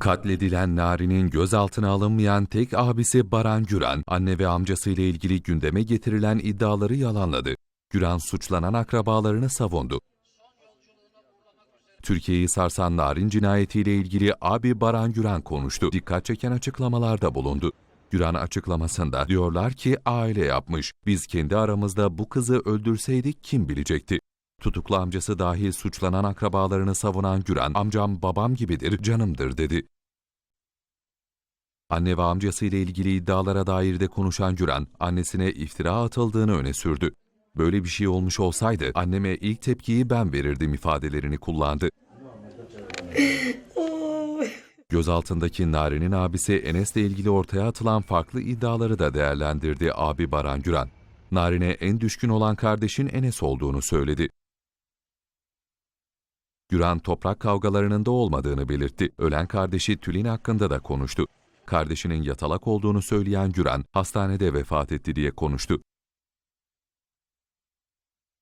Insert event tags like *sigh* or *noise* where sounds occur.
Katledilen Nari'nin gözaltına alınmayan tek abisi Baran Güran, anne ve amcasıyla ilgili gündeme getirilen iddiaları yalanladı. Güran suçlanan akrabalarını savundu. Türkiye'yi sarsan Narin cinayetiyle ilgili abi Baran Güran konuştu. Dikkat çeken açıklamalarda bulundu. Güran açıklamasında diyorlar ki aile yapmış. Biz kendi aramızda bu kızı öldürseydik kim bilecekti? Tutuklu amcası dahil suçlanan akrabalarını savunan Güran, amcam babam gibidir, canımdır dedi. Anne ve amcası ile ilgili iddialara dair de konuşan Güran, annesine iftira atıldığını öne sürdü. Böyle bir şey olmuş olsaydı anneme ilk tepkiyi ben verirdim ifadelerini kullandı. *laughs* Gözaltındaki Nari'nin abisi Enes'le ilgili ortaya atılan farklı iddiaları da değerlendirdi abi Baran Güran. Narin'e en düşkün olan kardeşin Enes olduğunu söyledi. Güran toprak kavgalarının da olmadığını belirtti. Ölen kardeşi Tülin hakkında da konuştu. Kardeşinin yatalak olduğunu söyleyen Güran, hastanede vefat etti diye konuştu.